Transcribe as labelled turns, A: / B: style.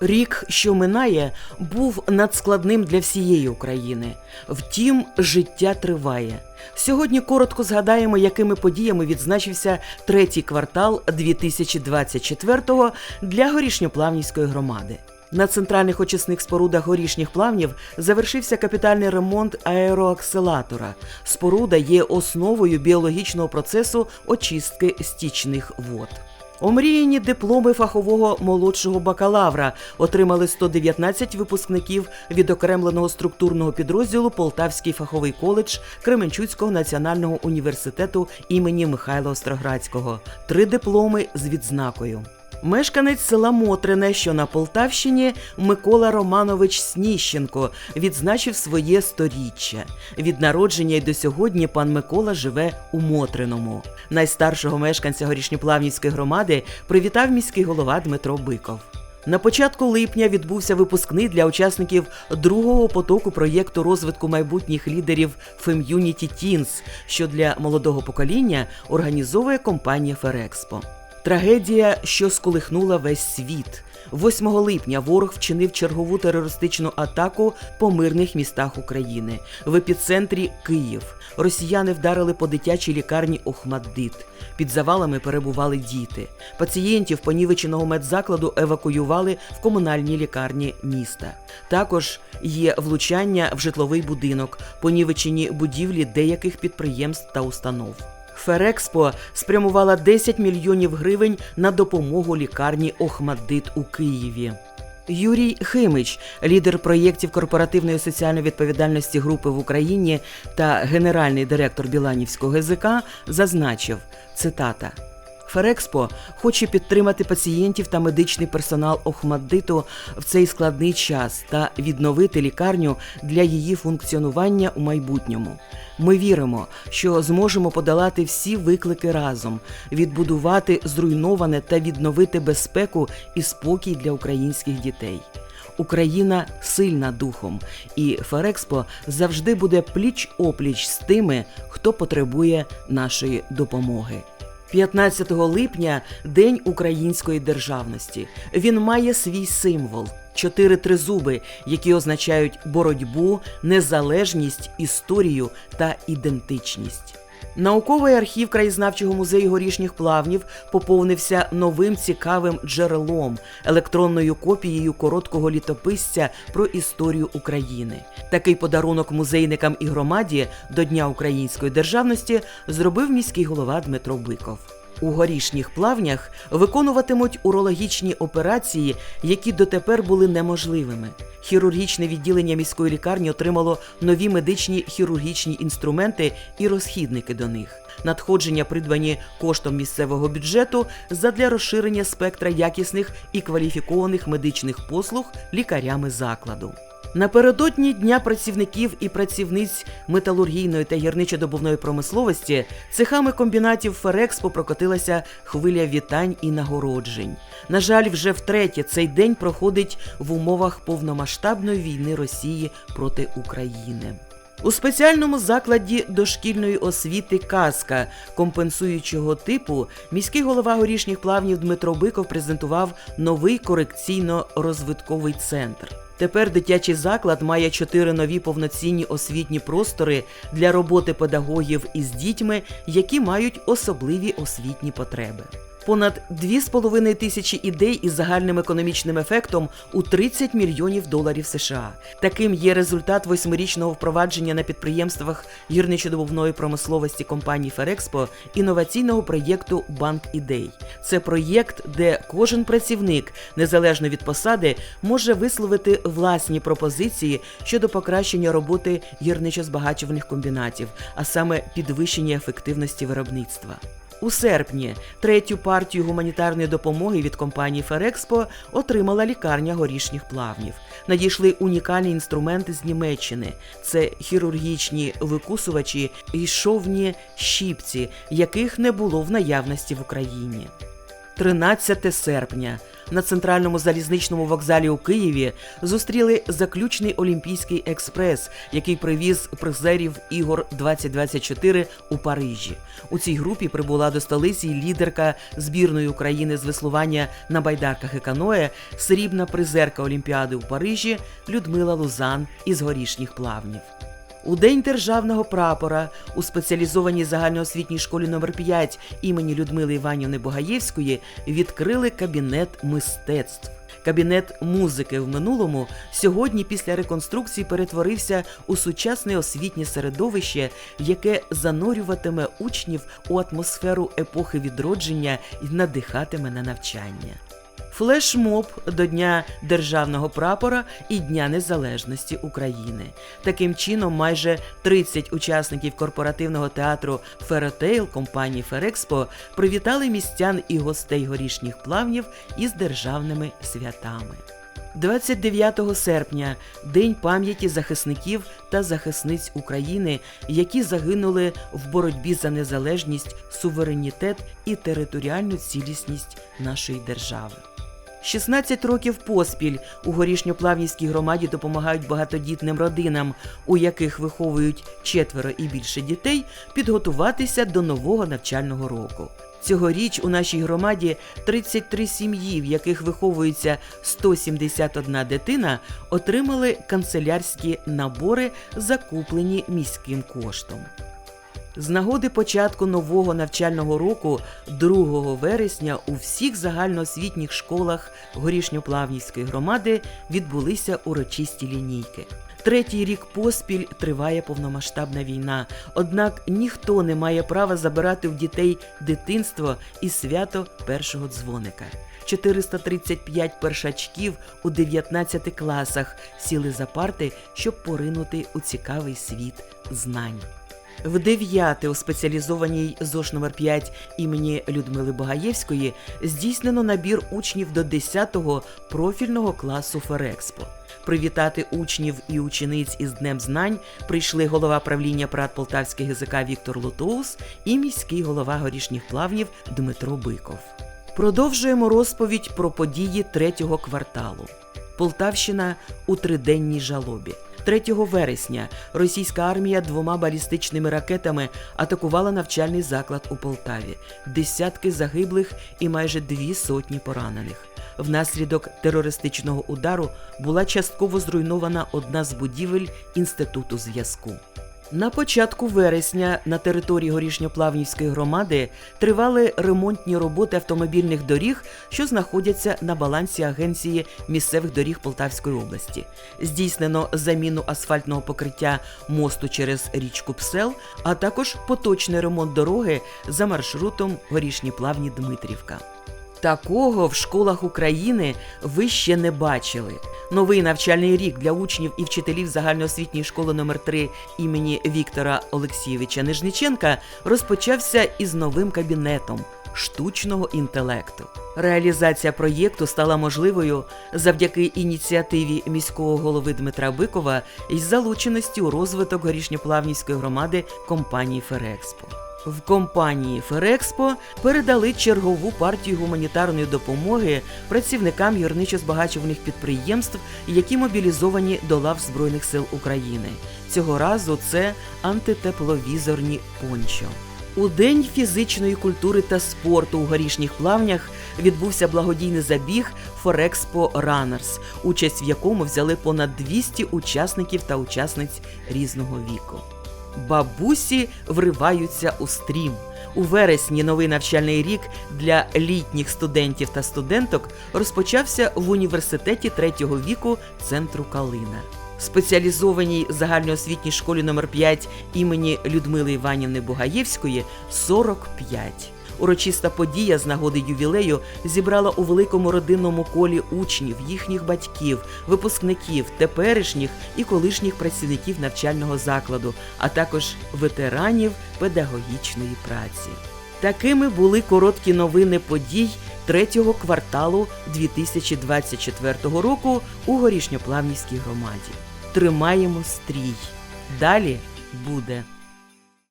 A: Рік, що минає, був надскладним для всієї України. Втім, життя триває. Сьогодні коротко згадаємо, якими подіями відзначився третій квартал 2024-го для горішньоплавнівської громади. На центральних очисних спорудах горішніх плавнів завершився капітальний ремонт аероакселатора. Споруда є основою біологічного процесу очистки стічних вод. Омріяні дипломи фахового молодшого бакалавра отримали 119 випускників відокремленого структурного підрозділу Полтавський фаховий коледж Кременчуцького національного університету імені Михайла Остроградського. Три дипломи з відзнакою. Мешканець села Мотрине, що на Полтавщині, Микола Романович Сніщенко відзначив своє сторіччя. Від народження й до сьогодні пан Микола живе у Мотриному. Найстаршого мешканця горішньоплавнівської громади привітав міський голова Дмитро Биков. На початку липня відбувся випускний для учасників другого потоку проєкту розвитку майбутніх лідерів Femунity Teens, що для молодого покоління організовує компанія Ферекспо. Трагедія, що сколихнула весь світ. 8 липня ворог вчинив чергову терористичну атаку по мирних містах України. В епіцентрі Київ. Росіяни вдарили по дитячій лікарні Охмаддит. Під завалами перебували діти. Пацієнтів понівеченого медзакладу евакуювали в комунальній лікарні міста. Також є влучання в житловий будинок, понівечені будівлі деяких підприємств та установ. Ферекспо спрямувала 10 мільйонів гривень на допомогу лікарні Охмаддит у Києві. Юрій Химич, лідер проєктів корпоративної соціальної відповідальності групи в Україні та генеральний директор Біланівського ГЗК, зазначив цитата. Ферекспо хоче підтримати пацієнтів та медичний персонал Охмаддиту в цей складний час та відновити лікарню для її функціонування у майбутньому. Ми віримо, що зможемо подолати всі виклики разом, відбудувати зруйноване та відновити безпеку і спокій для українських дітей. Україна сильна духом, і Ферекспо завжди буде пліч опліч з тими, хто потребує нашої допомоги. 15 липня День української державності. Він має свій символ чотири тризуби, які означають боротьбу, незалежність, історію та ідентичність. Науковий архів краєзнавчого музею горішніх плавнів поповнився новим цікавим джерелом, електронною копією короткого літописця про історію України. Такий подарунок музейникам і громаді до Дня української державності зробив міський голова Дмитро Биков. У горішніх плавнях виконуватимуть урологічні операції, які дотепер були неможливими. Хірургічне відділення міської лікарні отримало нові медичні хірургічні інструменти і розхідники до них. Надходження придбані коштом місцевого бюджету задля розширення спектра якісних і кваліфікованих медичних послуг лікарями закладу. Напередодні Дня працівників і працівниць металургійної та гірничодобувної промисловості цехами комбінатів Ферекспо прокотилася хвиля вітань і нагороджень. На жаль, вже втретє цей день проходить в умовах повномасштабної війни Росії проти України. У спеціальному закладі дошкільної освіти Казка компенсуючого типу міський голова горішніх плавнів Дмитро Биков презентував новий корекційно-розвитковий центр. Тепер дитячий заклад має чотири нові повноцінні освітні простори для роботи педагогів із дітьми, які мають особливі освітні потреби. Понад 2,5 тисячі ідей із загальним економічним ефектом у 30 мільйонів доларів США. Таким є результат восьмирічного впровадження на підприємствах гірничодобувної промисловості компанії Ферекспо інноваційного проєкту Банк ідей. Це проєкт, де кожен працівник, незалежно від посади, може висловити власні пропозиції щодо покращення роботи гірничо-збагачувальних комбінатів, а саме підвищення ефективності виробництва. У серпні третю партію гуманітарної допомоги від компанії Ферекспо отримала лікарня горішніх плавнів. Надійшли унікальні інструменти з Німеччини: це хірургічні викусувачі і шовні щіпці, яких не було в наявності в Україні. 13 серпня на центральному залізничному вокзалі у Києві зустріли заключний Олімпійський експрес, який привіз призерів ігор 2024 у Парижі. У цій групі прибула до столиці лідерка збірної України з веслування на байдарках і каное, срібна призерка Олімпіади у Парижі Людмила Лузан із горішніх плавнів. У День державного прапора у спеціалізованій загальноосвітній школі номер 5 імені Людмили Іванівни Богаєвської відкрили кабінет мистецтв. Кабінет музики в минулому сьогодні після реконструкції перетворився у сучасне освітнє середовище, яке занурюватиме учнів у атмосферу епохи відродження і надихатиме на навчання. Флешмоб до Дня державного прапора і Дня Незалежності України. Таким чином, майже 30 учасників корпоративного театру Феротейл компанії Ферекспо привітали містян і гостей горішніх плавнів із державними святами. 29 серпня День пам'яті захисників та захисниць України, які загинули в боротьбі за незалежність, суверенітет і територіальну цілісність нашої держави. 16 років поспіль у горішньоплавнівській громаді допомагають багатодітним родинам, у яких виховують четверо і більше дітей, підготуватися до нового навчального року. Цьогоріч у нашій громаді 33 сім'ї, в яких виховується 171 дитина, отримали канцелярські набори, закуплені міським коштом. З нагоди початку нового навчального року, 2 вересня, у всіх загальноосвітніх школах Горішньоплавнівської громади відбулися урочисті лінійки. Третій рік поспіль триває повномасштабна війна, однак ніхто не має права забирати в дітей дитинство і свято першого дзвоника. 435 першачків у 19 класах сіли за парти, щоб поринути у цікавий світ знань. В дев'яте у спеціалізованій ЗОШ номер 5 імені Людмили Богаєвської здійснено набір учнів до 10-го профільного класу Ферекспо. Привітати учнів і учениць із Днем знань прийшли голова правління ПРАТ Полтавський ГЗК Віктор Лутоус і міський голова горішніх плавнів Дмитро Биков. Продовжуємо розповідь про події третього кварталу. Полтавщина у триденній жалобі. 3 вересня російська армія двома балістичними ракетами атакувала навчальний заклад у Полтаві. Десятки загиблих і майже дві сотні поранених. Внаслідок терористичного удару була частково зруйнована одна з будівель інституту зв'язку. На початку вересня на території Горішньоплавнівської громади тривали ремонтні роботи автомобільних доріг, що знаходяться на балансі Агенції місцевих доріг Полтавської області. Здійснено заміну асфальтного покриття мосту через річку Псел, а також поточний ремонт дороги за маршрутом Горішні Плавні Дмитрівка. Такого в школах України ви ще не бачили. Новий навчальний рік для учнів і вчителів загальноосвітньої школи номер 3 імені Віктора Олексійовича Нижниченка розпочався із новим кабінетом штучного інтелекту. Реалізація проєкту стала можливою завдяки ініціативі міського голови Дмитра Бикова із залученості у розвиток горішньоплавнівської громади компанії Ферекспо. В компанії Ферекспо передали чергову партію гуманітарної допомоги працівникам гірничо-збагачувальних підприємств, які мобілізовані до лав Збройних сил України. Цього разу це антитепловізорні пончо. У День фізичної культури та спорту у горішніх плавнях відбувся благодійний забіг Форекспо Ранерс, участь в якому взяли понад 200 учасників та учасниць різного віку. Бабусі вриваються у стрім. У вересні новий навчальний рік для літніх студентів та студенток розпочався в університеті третього віку центру Калина. Спеціалізованій загальноосвітній школі номер 5 імені Людмили Іванівни Бугаєвської 45. Урочиста подія з нагоди ювілею зібрала у великому родинному колі учнів, їхніх батьків, випускників, теперішніх і колишніх працівників навчального закладу, а також ветеранів педагогічної праці. Такими були короткі новини подій третього кварталу 2024 року у Горішньоплавнівській громаді. Тримаємо стрій. Далі буде.